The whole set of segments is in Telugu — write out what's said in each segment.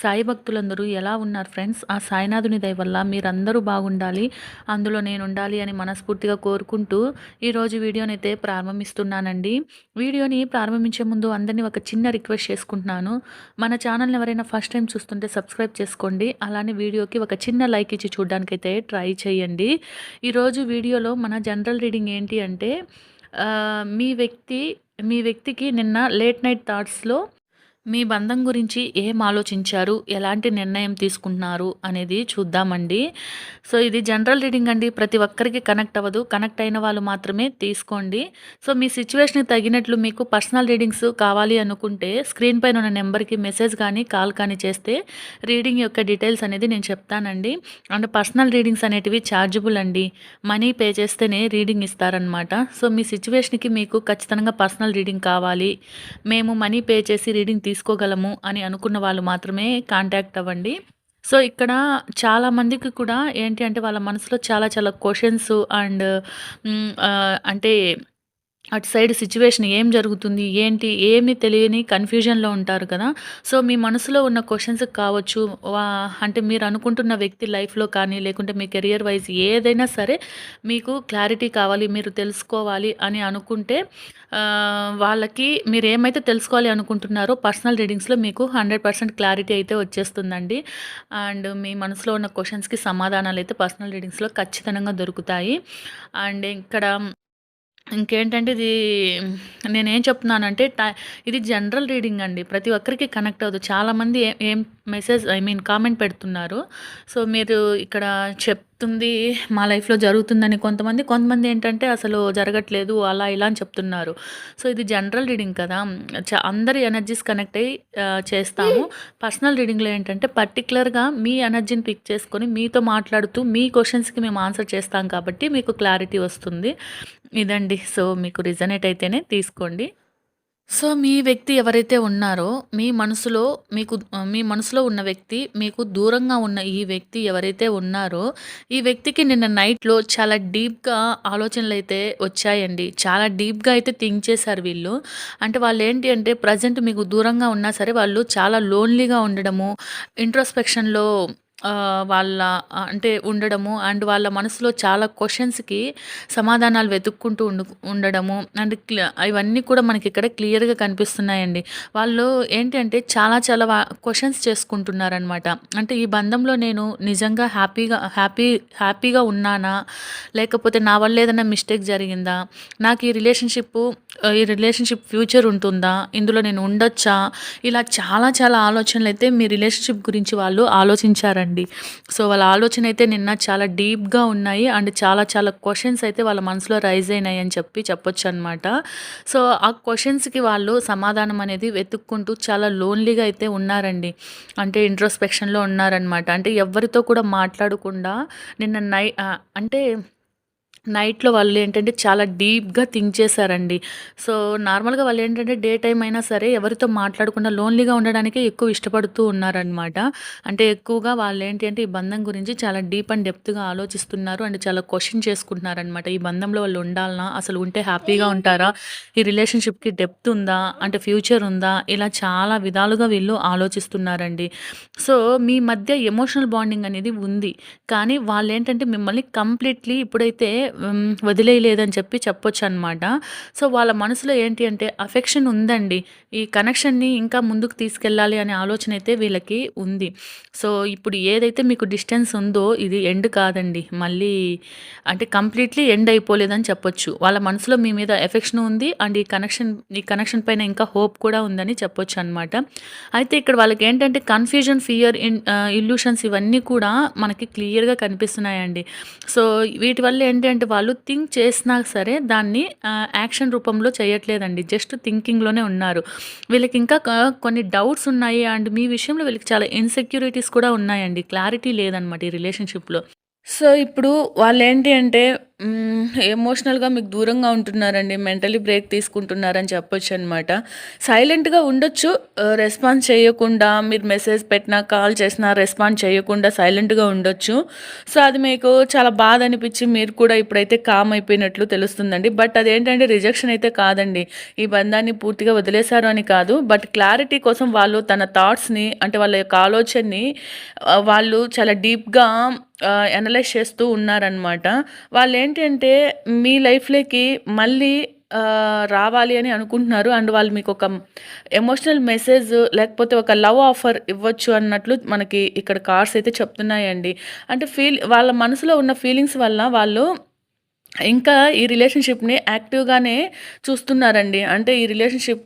సాయి భక్తులందరూ ఎలా ఉన్నారు ఫ్రెండ్స్? ఆ సాయినాథుని దయ వల్ల మీరందరూ బాగుండాలి అందులో నేను ఉండాలి అని మనస్ఫూర్తిగా కోరుకుంటూ ఈరోజు వీడియోని అయితే ప్రారంభిస్తున్నానండి. వీడియోని ప్రారంభించే ముందు అందరినీ ఒక చిన్న రిక్వెస్ట్ చేసుకుంటున్నాను. మన ఛానల్ని ఎవరైనా ఫస్ట్ టైం చూస్తుంటే సబ్స్క్రైబ్ చేసుకోండి. అలానే వీడియోకి ఒక చిన్న లైక్ ఇచ్చి చూడడానికైతే ట్రై చేయండి. ఈరోజు వీడియోలో మన జనరల్ రీడింగ్ ఏంటి అంటే మీ వ్యక్తి మీ వ్యక్తికి నిన్న లేట్ నైట్ థాట్స్లో మీ బంధం గురించి ఏం ఆలోచించారు? ఎలాంటి నిర్ణయం తీసుకుంటున్నారు? అనేది చూద్దామండి. సో ఇది జనరల్ రీడింగ్ అండి. ప్రతి ఒక్కరికి కనెక్ట్ అవ్వదు. కనెక్ట్ అయిన వాళ్ళు మాత్రమే తీసుకోండి. సో మీ సిచ్యువేషన్కి తగినట్లు మీకు పర్సనల్ రీడింగ్స్ కావాలి అనుకుంటే స్క్రీన్ పైన ఉన్న నెంబర్కి మెసేజ్ కానీ కాల్ కానీ చేస్తే రీడింగ్ యొక్క డీటెయిల్స్ అనేది నేను చెప్తానండి. అండ్ పర్సనల్ రీడింగ్స్ అనేటివి ఛార్జబుల్ అండి. మనీ పే చేస్తేనే రీడింగ్ ఇస్తారనమాట. సో మీ సిచ్యువేషన్కి మీకు ఖచ్చితంగా పర్సనల్ రీడింగ్ కావాలి. మేము మనీ పే చేసి రీడింగ్ తీసుకోగలము అని అనుకున్న వాళ్ళు మాత్రమే కాంటాక్ట్ అవ్వండి. సో ఇక్కడ చాలామందికి కూడా ఏంటి అంటే వాళ్ళ మనసులో చాలా చాలా క్వశ్చన్స్ అండ్ mm, uh, అంటే అటు సైడ్ సిచ్యువేషన్ ఏం జరుగుతుంది ఏంటి ఏమి తెలియని కన్ఫ్యూజన్లో ఉంటారు కదా. సో మీ మనసులో ఉన్న క్వశ్చన్స్ కావచ్చు అంటే మీరు అనుకుంటున్న వ్యక్తి లైఫ్లో కానీ లేకుంటే మీ కెరియర్ వైజ్ ఏదైనా సరే మీకు క్లారిటీ కావాలి మీరు తెలుసుకోవాలి అని అనుకుంటే వాళ్ళకి మీరు ఏమైతే తెలుసుకోవాలి అనుకుంటున్నారో పర్సనల్ రీడింగ్స్లో మీకు హండ్రెడ్ పర్సెంట్ క్లారిటీ అయితే వచ్చేస్తుందండి. అండ్ మీ మనసులో ఉన్న క్వశ్చన్స్కి సమాధానాలు అయితే పర్సనల్ రీడింగ్స్లో ఖచ్చితంగా దొరుకుతాయి. అండ్ ఇక్కడ ఇంకేంటంటే ఇది నేనేం చెప్తున్నానంటే టై ఇది జనరల్ రీడింగ్ అండి. ప్రతి ఒక్కరికి కనెక్ట్ అవ్వదు చాలామంది ఏం ఏం మెసేజ్ ఐ మీన్ కామెంట్ పెడుతున్నారు. సో మీరు ఇక్కడ చెప్తుంది మా లైఫ్లో జరుగుతుందని కొంతమంది కొంతమంది ఏంటంటే అసలు జరగట్లేదు అలా ఇలా అని చెప్తున్నారు. సో ఇది జనరల్ రీడింగ్ కదా. అందరి ఎనర్జీస్ కనెక్ట్ అయ్యి చేస్తాము. పర్సనల్ రీడింగ్లో ఏంటంటే పర్టికులర్గా మీ ఎనర్జీని పిక్ చేసుకొని మీతో మాట్లాడుతూ మీ క్వశ్చన్స్కి మేము ఆన్సర్ చేస్తాం కాబట్టి మీకు క్లారిటీ వస్తుంది. ఇదండి. సో మీకు రిజనేట్ అయితేనే తీసుకోండి. సో మీ వ్యక్తి ఎవరైతే ఉన్నారో మీ మనసులో మీకు మీ మనసులో ఉన్న వ్యక్తి మీకు దూరంగా ఉన్న ఈ వ్యక్తి ఎవరైతే ఉన్నారో ఈ వ్యక్తికి నిన్న నైట్లో చాలా డీప్గా ఆలోచనలు అయితే వచ్చాయండి. చాలా డీప్గా అయితే థింక్ చేశారు వీళ్ళు. అంటే వాళ్ళు ఏంటి అంటే ప్రజెంట్ మీకు దూరంగా ఉన్నా సరే వాళ్ళు చాలా లోన్లీగా ఉండడము ఇంట్రోస్పెక్షన్లో వాళ్ళ అంటే ఉండడము అండ్ వాళ్ళ మనసులో చాలా క్వశ్చన్స్కి సమాధానాలు వెతుక్కుంటూ ఉండు ఉండడము అండ్ ఇవన్నీ కూడా మనకి ఇక్కడ క్లియర్గా కనిపిస్తున్నాయండి. వాళ్ళు ఏంటి అంటే చాలా చాలా క్వశ్చన్స్ చేసుకుంటున్నారనమాట. అంటే ఈ బంధంలో నేను నిజంగా హ్యాపీగా హ్యాపీ హ్యాపీగా ఉన్నానా? లేకపోతే నా వల్ల ఏదైనా మిస్టేక్ జరిగిందా? నాకు ఈ రిలేషన్షిప్ ఈ రిలేషన్షిప్ ఫ్యూచర్ ఉంటుందా? ఇందులో నేను ఉండొచ్చా? ఇలా చాలా చాలా ఆలోచనలు అయితే మీ రిలేషన్షిప్ గురించి వాళ్ళు ఆలోచించారండి. అండి. సో వాళ్ళ ఆలోచన అయితే నిన్న చాలా డీప్గా ఉన్నాయి. అండ్ చాలా చాలా క్వశ్చన్స్ అయితే వాళ్ళ మనసులో రైజ్ అయినాయి అని చెప్పి చెప్పొచ్చు అనమాట సో ఆ క్వశ్చన్స్కి వాళ్ళు సమాధానం అనేది వెతుక్కుంటూ చాలా లోన్లీగా అయితే ఉన్నారండి. అంటే ఇంట్రోస్పెక్షన్లో ఉన్నారనమాట. అంటే ఎవరితో కూడా మాట్లాడకుండా నిన్న నై అంటే నైట్‌లో వాళ్ళు ఏంటంటే చాలా డీప్‌గా థింక్ చేశారండి. సో, నార్మల్‌గా వాళ్ళు ఏంటంటే డే టైం అయినా సరే ఎవరితో మాట్లాడకుండా లోన్లీగా ఉండడానికే ఎక్కువ ఇష్టపడుతూ ఉన్నారనమాట. అంటే ఎక్కువగా వాళ్ళు ఏంటి అంటే ఈ బంధం గురించి చాలా డీప్ అండ్ డెప్త్‌గా ఆలోచిస్తున్నారు. అండ్ చాలా క్వశ్చన్ చేసుకుంటున్నారనమాట. ఈ బంధంలో వాళ్ళు ఉండాలనా? అసలు ఉంటే హ్యాపీగా ఉంటారా? ఈ రిలేషన్‌షిప్‌కి డెప్త్ ఉందా? అంటే ఫ్యూచర్ ఉందా? ఇలా చాలా విధాలుగా వీళ్ళు ఆలోచిస్తున్నారండి. సో, మీ మధ్య ఎమోషనల్ బాండింగ్ అనేది ఉంది. కానీ వాళ్ళు ఏంటంటే మిమ్మల్ని కంప్లీట్‌లీ ఇప్పుడైతే వదిలేయలేదని చెప్పి చెప్పొచ్చు అనమాట సో వాళ్ళ మనసులో ఏంటి అంటే అఫెక్షన్ ఉందండి. ఈ కనెక్షన్ని ఇంకా ముందుకు తీసుకెళ్ళాలి అనే ఆలోచన అయితే వీళ్ళకి ఉంది. సో ఇప్పుడు ఏదైతే మీకు డిస్టెన్స్ ఉందో ఇది ఎండ్ కాదండి. మళ్ళీ అంటే కంప్లీట్లీ ఎండ్ అయిపోలేదని చెప్పొచ్చు. వాళ్ళ మనసులో మీ మీద ఎఫెక్షన్ ఉంది అండ్ ఈ కనెక్షన్ ఈ కనెక్షన్ పైన ఇంకా హోప్ కూడా ఉందని చెప్పొచ్చు అనమాట అయితే ఇక్కడ వాళ్ళకి ఏంటంటే కన్ఫ్యూజన్ ఫియర్ ఇన్ ఇల్యూషన్స్ ఇవన్నీ కూడా మనకి క్లియర్గా కనిపిస్తున్నాయండి. సో వీటి వల్ల ఏంటంటే అంటే వాళ్ళు థింక్ చేసినా సరే దాన్ని యాక్షన్ రూపంలో చేయట్లేదండి. జస్ట్ థింకింగ్లోనే ఉన్నారు. వీళ్ళకి ఇంకా కొన్ని డౌట్స్ ఉన్నాయి అండ్ మీ విషయంలో వీళ్ళకి చాలా ఇన్సెక్యూరిటీస్ కూడా ఉన్నాయండి. క్లారిటీ లేదనమాట ఈ రిలేషన్షిప్లో. సో ఇప్పుడు వాళ్ళు ఏంటి అంటే ఎమోషనల్‌గా మీకు దూరంగా ఉంటున్నారండి. మెంటలీ బ్రేక్ తీసుకుంటున్నారని చెప్పొచ్చనమాట. సైలెంట్‌గా ఉండొచ్చు. రెస్పాన్స్ చేయకుండా మీరు మెసేజ్ పెట్టినా, కాల్ చేసినా రెస్పాండ్ చేయకుండా సైలెంట్‌గా ఉండొచ్చు. సో, అది మీకు చాలా బాధ అనిపించి మీరు కూడా ఇప్పుడైతే కామ్ అయిపోయినట్లు తెలుస్తుందండి. బట్ అదేంటంటే రిజెక్షన్ అయితే కాదండి. ఈ బంధాన్ని పూర్తిగా వదిలేశారు అని కాదు. బట్ క్లారిటీ కోసం వాళ్ళు తన థాట్స్‌ని అంటే వాళ్ళ యొక్క ఆలోచనని వాళ్ళు చాలా డీప్‌గా అనలైజ్ చేస్తూ ఉన్నారనమాట. ఏంటంటే అంటే మీ లైఫ్‌లోకి మళ్ళీ రావాలి అని అనుకుంటున్నారు. అండ్ వాళ్ళు మీకొక ఎమోషనల్ మెసేజ్ లేకపోతే ఒక లవ్ ఆఫర్ ఇవ్వచ్చు అన్నట్లు మనకి ఇక్కడ కార్డ్స్ అయితే చెప్తున్నాయండి. అంటే ఫీల్ వాళ్ళ మనసులో ఉన్న ఫీలింగ్స్ వల్ల వాళ్ళు ఇంకా ఈ రిలేషన్‌షిప్‌ని యాక్టివ్‌గానే చూస్తున్నారండి. అంటే ఈ రిలేషన్షిప్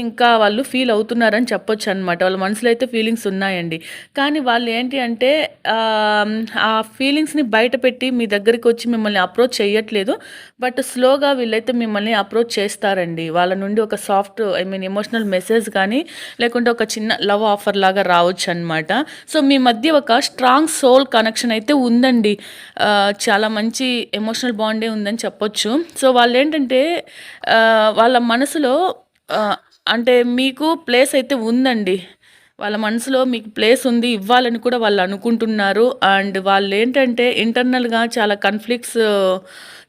ఇంకా వాళ్ళు ఫీల్ అవుతున్నారని చెప్పొచ్చు అనమాట వాళ్ళ మనసులో అయితే ఫీలింగ్స్ ఉన్నాయండి. కానీ వాళ్ళు ఏంటి అంటే ఆ ఫీలింగ్స్‌ని బయటపెట్టి మీ దగ్గరికి వచ్చి మిమ్మల్ని అప్రోచ్ చేయట్లేదు బట్ స్లోగా వీళ్ళైతే మిమ్మల్ని అప్రోచ్ చేస్తారండి. వాళ్ళ నుండి ఒక soft I mean emotional message కానీ లేకుంటే ఒక చిన్న లవ్ ఆఫర్ లాగా రావచ్చు అనమాట సో, మీ మధ్య ఒక స్ట్రాంగ్ సోల్ కనెక్షన్ అయితే ఉందండి. చాలా మంచి ఎమోషనల్ బాండే ఉందని చెప్పొచ్చు. సో, వాళ్ళు ఏంటంటే వాళ్ళ మనసులో అంటే మీకు ప్లేస్ అయితే ఉందండి. వాళ్ళ మనసులో మీకు ప్లేస్ ఉంది. ఇవ్వాలని కూడా వాళ్ళు అనుకుంటున్నారు. అండ్ వాళ్ళు ఏంటంటే ఇంటర్నల్‌గా చాలా కన్ఫ్లిక్ట్స్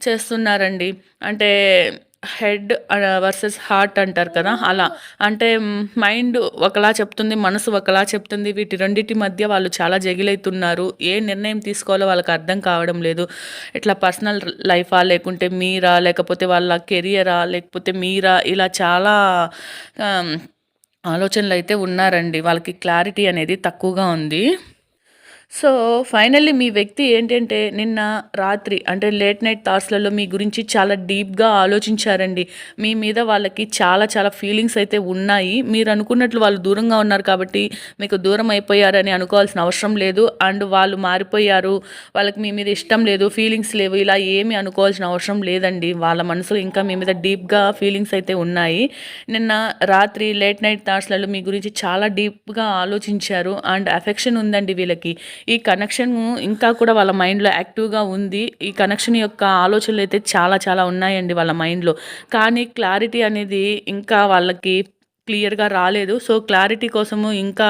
చేస్తున్నారండి. అంటే హెడ్ వర్సెస్ హార్ట్ అంటారు కదా! అలా. అంటే మైండ్ ఒకలా చెప్తుంది. మనసు ఒకలా చెప్తుంది. వీటి రెండింటి మధ్య వాళ్ళు చాలా జగిలైతున్నారు. ఏ నిర్ణయం తీసుకోవాలో వాళ్ళకి అర్థం కావడం లేదు. ఇట్లా పర్సనల్ లైఫా? లేకుంటే మీరా? లేకపోతే వాళ్ళ కెరియరా? లేకపోతే మీరా? ఇలా చాలా ఆలోచనలు అయితే ఉన్నారండి. వాళ్ళకి క్లారిటీ అనేది తక్కువగా ఉంది. సో, ఫైనల్లీ మీ వ్యక్తి ఏంటంటే నిన్న రాత్రి అంటే లేట్ నైట్ థాట్స్‌లలో మీ గురించి చాలా డీప్‌గా ఆలోచించారండి. మీ మీద వాళ్ళకి చాలా చాలా ఫీలింగ్స్ అయితే ఉన్నాయి. మీరు అనుకున్నట్లు వాళ్ళు దూరంగా ఉన్నారు కాబట్టి మీకు దూరం అయిపోయారని అనుకోవాల్సిన అవసరం లేదు. అండ్ వాళ్ళు మారిపోయారు. వాళ్ళకి మీ మీద ఇష్టం లేదు. ఫీలింగ్స్ లేవు. ఇలా ఏమి అనుకోవాల్సిన అవసరం లేదండి. వాళ్ళ మనసులో ఇంకా మీ మీద డీప్‌గా ఫీలింగ్స్ అయితే ఉన్నాయి. నిన్న రాత్రి లేట్ నైట్ థాట్స్‌లలో మీ గురించి చాలా డీప్‌గా ఆలోచించారు. అండ్ అఫెక్షన్ ఉందండి వీళ్ళకి. ఈ కనెక్షన్ ఇంకా కూడా వాళ్ళ మైండ్‌లో యాక్టివ్‌గా ఉంది. ఈ కనెక్షన్ యొక్క ఆలోచనలు అయితే చాలా చాలా ఉన్నాయండి వాళ్ళ మైండ్‌లో. కానీ క్లారిటీ అనేది ఇంకా వాళ్ళకి క్లియర్‌గా రాలేదు. సో, క్లారిటీ కోసము ఇంకా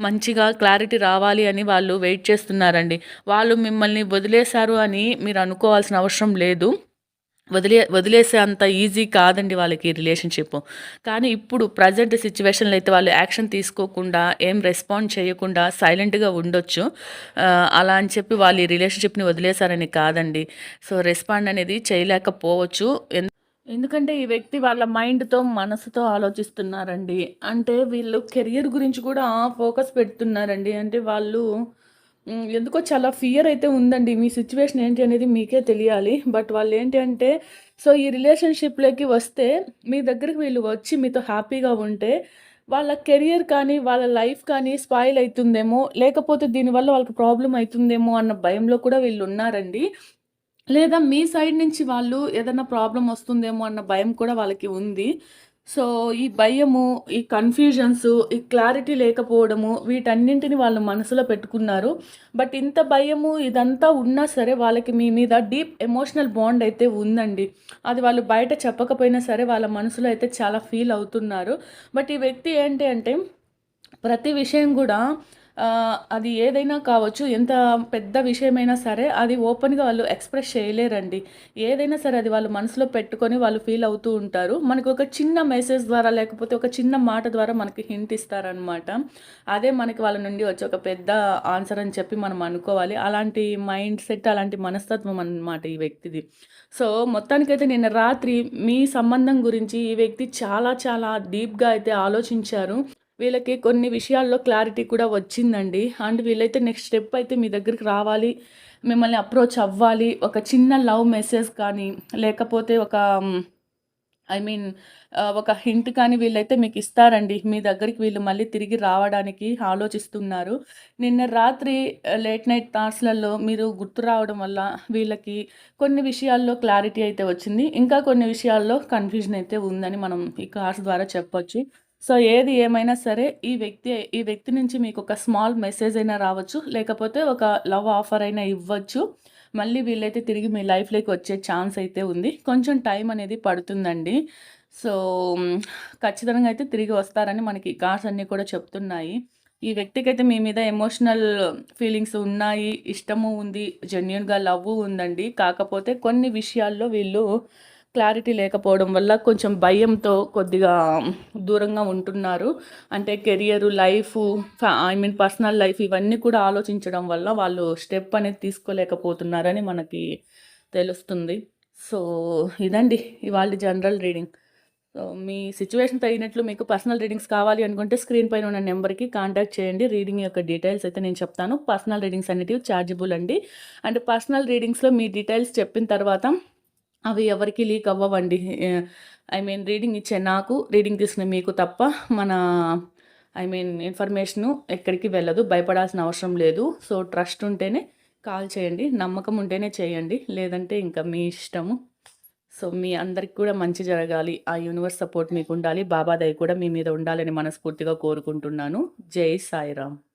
మంచిగా క్లారిటీ రావాలి అని వాళ్ళు వెయిట్ చేస్తున్నారండి. వాళ్ళు మిమ్మల్ని వదిలేశారు అని మీరు అనుకోవాల్సిన అవసరం లేదు. వదిలే వదిలేసే అంత ఈజీ కాదండి వాళ్ళకి రిలేషన్‌షిప్. కానీ ఇప్పుడు ప్రజెంట్ సిచ్యువేషన్లో అయితే వాళ్ళు యాక్షన్ తీసుకోకుండా, ఏం రెస్పాండ్ చేయకుండా సైలెంట్‌గా ఉండొచ్చు. అలా అని చెప్పి వాళ్ళు ఈ రిలేషన్‌షిప్‌ని వదిలేశారని కాదండి. సో, రెస్పాండ్ అనేది చేయలేకపోవచ్చు. ఎందుకంటే ఈ వ్యక్తి వాళ్ళ మైండ్‌తో, మనసుతో ఆలోచిస్తున్నారండి. అంటే వీళ్ళు కెరియర్ గురించి కూడా ఫోకస్ పెడుతున్నారండి. అంటే వాళ్ళు ఎందుకో చాలా ఫియర్ అయితే ఉందండి. మీ సిచ్యువేషన్ ఏంటి అనేది మీకే తెలియాలి. బట్ వాళ్ళు ఏంటి అంటే సో, ఈ రిలేషన్‌షిప్‌లోకి వస్తే మీ దగ్గరికి వీళ్ళు వచ్చి మీతో హ్యాపీగా ఉంటే వాళ్ళ కెరియర్ కానీ, వాళ్ళ లైఫ్ కానీ స్పాయిల్ అవుతుందేమో లేకపోతే దీనివల్ల వాళ్ళకి ప్రాబ్లం అవుతుందేమో అన్న భయంలో కూడా వీళ్ళు ఉన్నారండి లేదా మీ సైడ్ నుంచి వాళ్ళు ఏదైనా ప్రాబ్లం వస్తుందేమో అన్న భయం కూడా వాళ్ళకి ఉంది. సో, ఈ భయము, ఈ కన్ఫ్యూజన్స్ ఈ క్లారిటీ లేకపోవడము వీటన్నింటిని వాళ్ళు మనసులో పెట్టుకున్నారు. బట్ ఇంత భయము ఇదంతా ఉన్నా సరే వాళ్ళకి మీ మీద డీప్ ఎమోషనల్ బాండ్ అయితే ఉందండి. అది వాళ్ళు బయట చెప్పకపోయినా సరే వాళ్ళ మనసులో అయితే చాలా ఫీల్ అవుతున్నారు. బట్ ఈ వ్యక్తి ఏంటి అంటే ప్రతి విషయం కూడా అది ఏదైనా కావచ్చు. ఎంత పెద్ద విషయమైనా సరే అది ఓపెన్‌గా వాళ్ళు ఎక్స్‌ప్రెస్ చేయలేరండి. ఏదైనా సరే అది వాళ్ళు మనసులో పెట్టుకొని వాళ్ళు ఫీల్ అవుతూ ఉంటారు. మనకు ఒక చిన్న మెసేజ్ ద్వారా లేకపోతే ఒక చిన్న మాట ద్వారా మనకి హింట్ ఇస్తారనమాట. అదే మనకి వాళ్ళ నుండి వచ్చే ఒక పెద్ద ఆన్సర్ అని చెప్పి మనం అనుకోవాలి. అలాంటి మైండ్ సెట్, అలాంటి మనస్తత్వం అనమాట ఈ వ్యక్తిది. సో, మొత్తానికైతే నిన్న రాత్రి మీ సంబంధం గురించి ఈ వ్యక్తి చాలా చాలా డీప్‌గా అయితే ఆలోచించారు. వీళ్ళకి కొన్ని విషయాల్లో క్లారిటీ కూడా వచ్చిందండి. అండ్ వీళ్ళైతే నెక్స్ట్ స్టెప్ అయితే మీ దగ్గరికి రావాలి. మిమ్మల్ని అప్రోచ్ అవ్వాలి. ఒక చిన్న లవ్ మెసేజ్ కానీ, లేకపోతే ఒక ఐ మీన్ ఒక హింట్ కానీ వీళ్ళైతే మీకు ఇస్తారండి. మీ దగ్గరికి వీళ్ళు మళ్ళీ తిరిగి రావడానికి ఆలోచిస్తున్నారు. నిన్న రాత్రి లేట్ నైట్ థాట్స్‌లలో మీరు గుర్తు రావడం వల్ల వీళ్ళకి కొన్ని విషయాల్లో క్లారిటీ అయితే వచ్చింది. ఇంకా కొన్ని విషయాల్లో కన్‌ఫ్యూజన్ అయితే ఉందని మనం ఈ కార్డ్స్ ద్వారా చెప్పొచ్చు. సో ఏది ఏమైనా సరే ఈ వ్యక్తి ఈ వ్యక్తి నుంచి మీకు ఒక స్మాల్ మెసేజ్ అయినా రావచ్చు. లేకపోతే ఒక లవ్ ఆఫర్ అయినా ఇవ్వచ్చు. మళ్ళీ వీళ్ళైతే తిరిగి మీ లైఫ్లోకి వచ్చే ఛాన్స్ అయితే ఉంది. కొంచెం టైం అనేది పడుతుందండి. సో ఖచ్చితంగా అయితే తిరిగి వస్తారని మనకి కార్డ్స్ అన్నీ కూడా చెప్తున్నాయి. ఈ వ్యక్తికి అయితే మీ మీద ఎమోషనల్ ఫీలింగ్స్ ఉన్నాయి ఇష్టము ఉంది జెన్యున్గా లవ్ ఉందండి. కాకపోతే కొన్ని విషయాల్లో వీళ్ళు క్లారిటీ లేకపోవడం వల్ల కొంచెం భయంతో కొద్దిగా దూరంగా ఉంటున్నారు. అంటే career life I mean personal life ఇవన్నీ కూడా ఆలోచించడం వల్ల వాళ్ళు స్టెప్ అనేది తీసుకోలేకపోతున్నారని మనకి తెలుస్తుంది. సో ఇదండి ఇవాళ జనరల్ రీడింగ్. సో మీ సిచ్యువేషన్ తగినట్లు మీకు పర్సనల్ రీడింగ్స్ కావాలి అనుకుంటే స్క్రీన్ పైన ఉన్న నెంబర్కి కాంటాక్ట్ చేయండి. రీడింగ్ యొక్క డీటెయిల్స్ అయితే నేను చెప్తాను. పర్సనల్ రీడింగ్స్ అనేటివి ఛార్జబుల్ అండి. అండ్ పర్సనల్ రీడింగ్స్లో మీ డీటెయిల్స్ చెప్పిన తర్వాత అవి ఎవరికి లీక్ అవ్వవండి. ఐ మీన్ రీడింగ్ ఇచ్చే నాకు రీడింగ్ తీసిన మీకు తప్ప మన ఐ మీన్ ఇన్ఫర్మేషను ఎక్కడికి వెళ్ళదు భయపడాల్సిన అవసరం లేదు. సో ట్రస్ట్ ఉంటేనే కాల్ చేయండి నమ్మకం ఉంటేనే చేయండి. లేదంటే ఇంకా మీ ఇష్టము. సో మీ అందరికి కూడా మంచి జరగాలి. ఆ యూనివర్స్ సపోర్ట్ మీకు ఉండాలి. బాబా కూడా మీ మీద ఉండాలని మనస్ఫూర్తిగా కోరుకుంటున్నాను. జై సాయిరామ్.